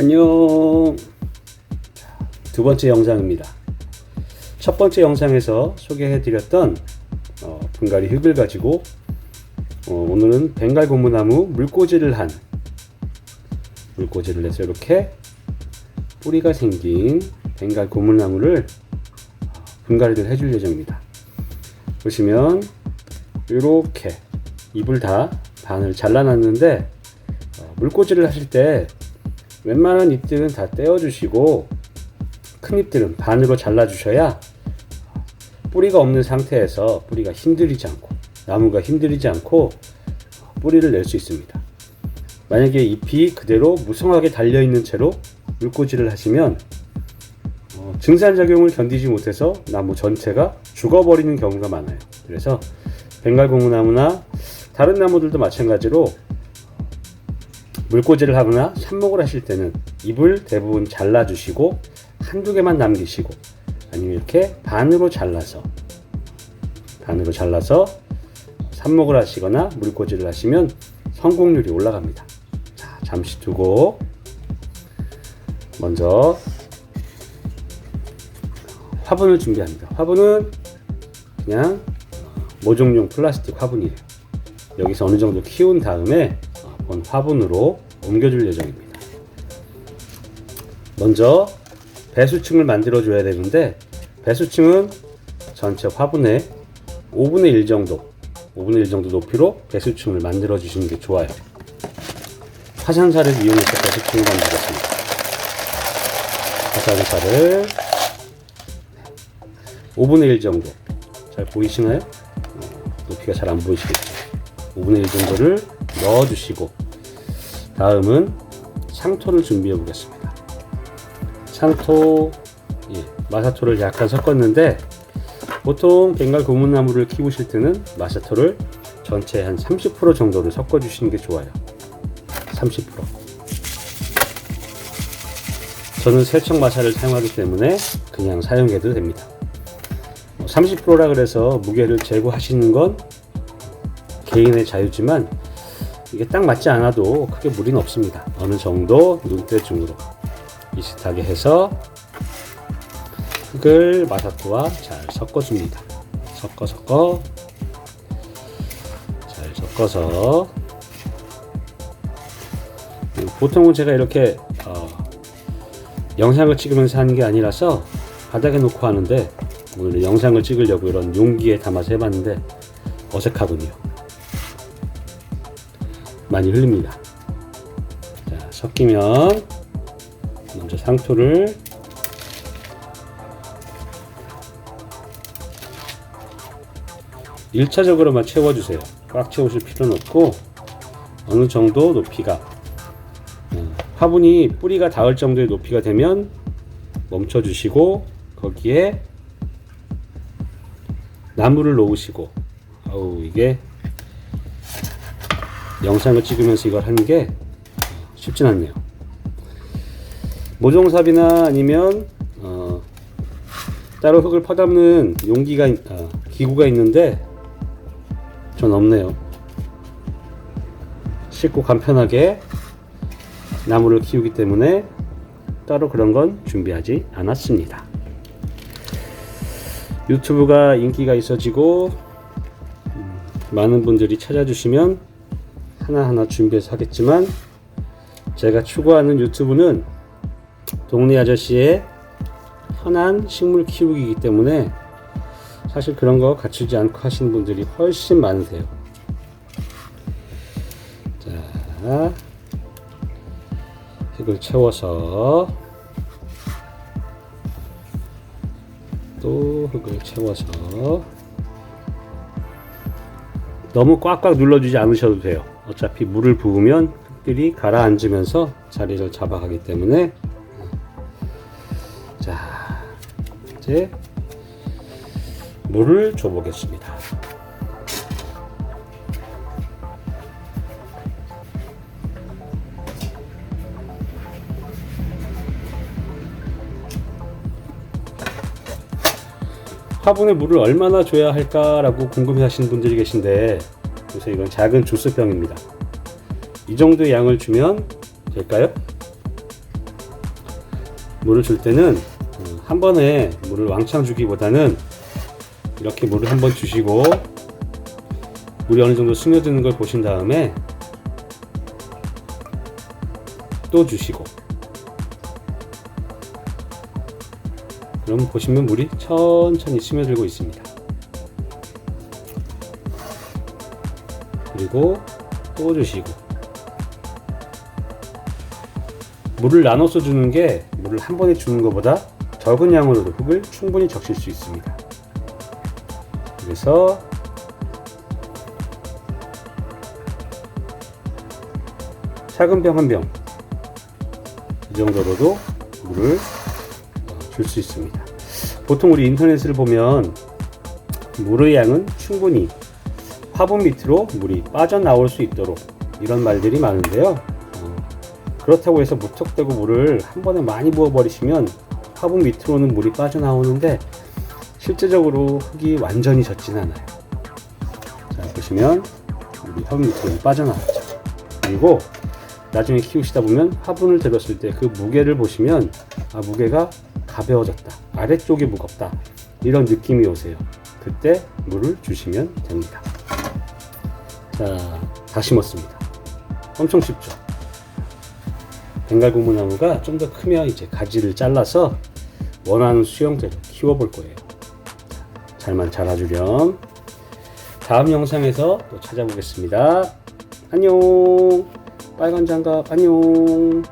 안녕. 두 번째 영상입니다. 첫 번째 영상에서 소개해 드렸던 어, 분갈이 흙을 가지고 어, 오늘은 벵갈 고무나무 물꽂이를 한 물꽂이를 해서 이렇게 뿌리가 생긴 벵갈 고무나무를 분갈이를 해줄 예정입니다. 보시면 이렇게 잎을 다 반을 잘라놨는데 어, 물꽂이를 하실 때 웬만한 잎들은 다 떼어주시고 큰 잎들은 반으로 잘라주셔야 뿌리가 없는 상태에서 뿌리가 힘들이지 않고 나무가 힘들이지 않고 뿌리를 낼 수 있습니다. 만약에 잎이 그대로 무성하게 달려있는 채로 물꽂이를 하시면 어, 증산작용을 견디지 못해서 나무 전체가 죽어버리는 경우가 많아요. 그래서 벵갈고무나무나 다른 나무들도 마찬가지로 물꽂이를 하거나 삽목을 하실 때는 잎을 대부분 잘라주시고 한두 개만 남기시고 아니면 이렇게 반으로 잘라서 반으로 잘라서 삽목을 하시거나 물꽂이를 하시면 성공률이 올라갑니다. 자, 잠시 두고 먼저 화분을 준비합니다. 화분은 그냥 모종용 플라스틱 화분이에요. 여기서 어느 정도 키운 다음에 본 화분으로 옮겨줄 예정입니다. 먼저 배수층을 만들어 줘야 되는데 배수층은 전체 화분의 5분의 1 정도 5분의 1 정도 높이로 배수층을 만들어 주시는 게 좋아요. 화산사를 이용해서 배수층을 만들겠습니다. 화산사를 5분의 1 정도 잘 보이시나요? 어, 높이가 잘 안 보이시겠죠? 5분의 1 정도를 넣어주시고 다음은 상토를 준비해 보겠습니다. 상토, 예, 마사토를 약간 섞었는데 보통 벵갈 고무나무를 키우실 때는 마사토를 전체 한 30% 정도를 섞어 주시는 게 좋아요. 30%. 저는 세척 마사를 사용하기 때문에 그냥 사용해도 됩니다. 30%라 그래서 무게를 제거하시는 건 개인의 자유지만 이게 딱 맞지 않아도 크게 무리는 없습니다. 어느 정도 눈대중으로 비슷하게 해서 흙을 마사토와 잘 섞어줍니다. 섞어 섞어 잘 섞어서 보통은 제가 이렇게 어, 영상을 찍으면서 하는 게 아니라서 바닥에 놓고 하는데 오늘 영상을 찍으려고 이런 용기에 담아서 해봤는데 어색하군요. 많이 흘립니다. 자, 섞이면 먼저 상토를 일차적으로만 채워주세요. 꽉 채우실 필요는 없고 어느 정도 높이가 음, 화분이 뿌리가 닿을 정도의 높이가 되면 멈춰 주시고 거기에 나무를 놓으시고 아우 이게 영상을 찍으면서 이걸 하는 게 쉽진 않네요. 모종삽이나 아니면 어, 따로 흙을 퍼담는 용기가 아, 기구가 있는데 전 없네요. 쉽고 간편하게 나무를 키우기 때문에 따로 그런 건 준비하지 않았습니다. 유튜브가 인기가 있어지고 음, 많은 분들이 찾아주시면 하나하나 준비해서 하겠지만 제가 추구하는 유튜브는 동네 아저씨의 편한 식물 키우기이기 때문에 사실 그런 거 갖추지 않고 하시는 분들이 훨씬 많으세요. 자, 흙을 채워서 또 흙을 채워서 너무 꽉꽉 눌러주지 않으셔도 돼요. 어차피 물을 부으면 흙들이 가라앉으면서 자리를 잡아가기 때문에 자 이제 물을 줘보겠습니다. 화분에 물을 얼마나 줘야 할까라고 궁금해 하시는 분들이 계신데 그래서 이건 작은 주스병입니다. 이 정도의 양을 주면 될까요? 물을 줄 때는 어, 한 번에 물을 왕창 주기보다는 이렇게 물을 한 번 주시고 물이 어느 정도 스며드는 걸 보신 다음에 또 주시고 그럼 보시면 물이 천천히 스며들고 있습니다. 그리고 또 주시고 물을 나눠서 주는 게 물을 한 번에 주는 것보다 적은 양으로도 흙을 충분히 적실 수 있습니다. 그래서 작은 병 한 병 이 정도로도 물을 줄 수 있습니다. 보통 우리 인터넷을 보면 물의 양은 충분히 화분 밑으로 물이 빠져나올 수 있도록 이런 말들이 많은데요. 어, 그렇다고 해서 무턱대고 물을 한 번에 많이 부어버리시면 화분 밑으로는 물이 빠져나오는데 실제적으로 흙이 완전히 젖진 않아요. 자, 보시면 물이 화분 밑으로 빠져나왔죠. 그리고 나중에 키우시다 보면 화분을 들었을 때 그 무게를 보시면 아, 무게가 가벼워졌다. 아래쪽이 무겁다. 이런 느낌이 오세요. 그때 물을 주시면 됩니다. 자, 다 심었습니다. 엄청 쉽죠? 벵갈 고무 나무가 좀 더 크면 이제 가지를 잘라서 원하는 수형대로 키워볼 거예요. 잘만 자라주렴. 다음 영상에서 또 찾아보겠습니다. 안녕. 빨간 장갑 안녕.